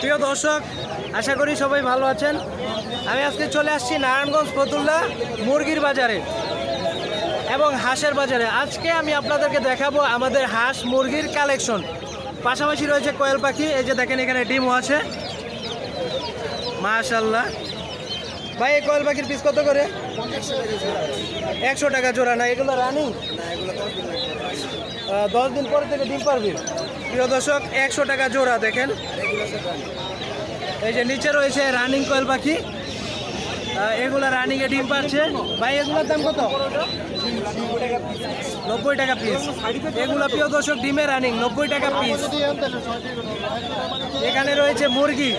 প্রিয় দর্শক, আশা করি সবাই ভালো আছেন। আমি আজকে চলে আসছি নারায়ণগঞ্জ ফতুল্লা মুরগির বাজারে এবং হাঁসের বাজারে। আজকে আমি আপনাদেরকে দেখাবো আমাদের হাঁস মুরগির কালেকশন পাশাপাশি রয়েছে কোয়েল পাখি, এই যে দেখেন এখানে ডিমও আছে। মাশাল্লাহ ভাই, এই কোয়েল পাখির পিস কত করে? একশো টাকা জোড়া। না, এগুলো রানিং দশ দিন পরে থেকে ডিম পারবি? প্রিয় দর্শক, একশো টাকা জোড়া দেখেন। এই যে নিচে রয়েছে রানিং কোয়েল পাখি। এগুলা রানিং এ ডিম পাচ্ছে ভাই, এগুলোর দাম কত? নব্বই টাকা পিস এগুলো প্রিয় দর্শক, ডিমে রানিং নব্বই টাকা পিস এখানে রয়েছে মুরগি।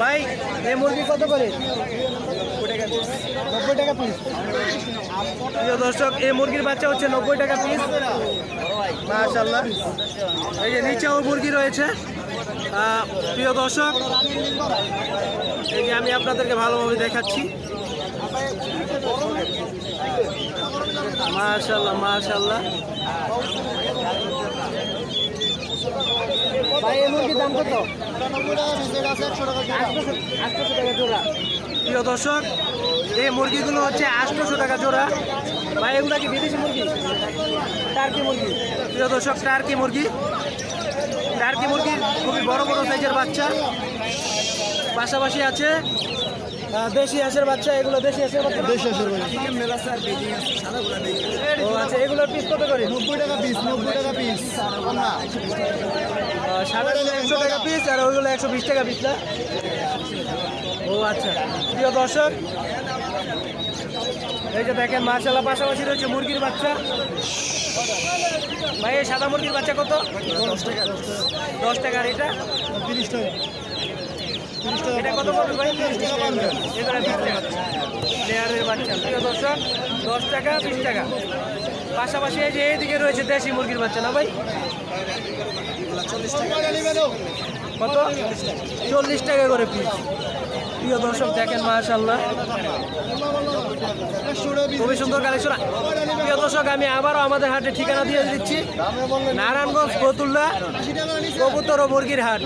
ভাই, এই মুরগি কত করে? নব্বই টাকা পিস প্রিয় দর্শক, এই মুরগির বাচ্চা হচ্ছে নব্বই টাকা পিস মাশাল্লাহ এই যে নিচেও মুরগি রয়েছে। প্রিয় দর্শক এই যে আমি আপনাদেরকে ভালোভাবে দেখাচ্ছি। মাশাল্লাহ মাশাল্লাহ ভাই এই মুরগির দাম কত? প্রিয় দর্শক এই মুরগিগুলো হচ্ছে আটশোশো টাকা জোড়া। ভাই এগুলো কি বিদেশি মুরগি? টার্কি মুরগি। প্রিয় দর্শক টার্কি মুরগি। টার্কি মুরগির খুবই বড় বড় সাইজের বাচ্চা। পাশাপাশি আছে দেশি হাঁসের বাচ্চা। এগুলো দেশি হাঁসের বাচ্চা? দেশি হাঁসের ও আচ্ছা এগুলোর পিস কত করে? নব্বই টাকা পিস নব্বই টাকা পিস সাদাগুলো একশো টাকা পিস আর ওইগুলো একশো বিশ টাকা পিস না? ও আচ্ছা। প্রিয় দর্শক এই যে দেখেন মার্শাল্লাহ পাশাপাশি রয়েছে মুরগির বাচ্চা। ভাই এই সাদা মুরগির বাচ্চা কত? দশ টাকা এটা? তিরিশ টাকা। তিরিশ টাকা এটা কত পড়বে ভাই? টাকা পারবেন এগুলো বিশ টাকা। লেয়ারের বাচ্চা। প্রিয় দর্শক দশ টাকা বিশ টাকা। পাশাপাশি এই যে এইদিকে রয়েছে দেশি মুরগির বাচ্চা না ভাই? কত? চল্লিশ টাকা। করে পিস প্রিয় দর্শক দেখেন মাশাল্লাহ খুবই সুন্দর কালেকশন। প্রিয় দর্শক, আমি আবারও আমাদের হাটে ঠিকানা দিয়ে দিচ্ছি। নারায়ণগঞ্জ ফতুল্লা কবুতর ও মুরগির হাট।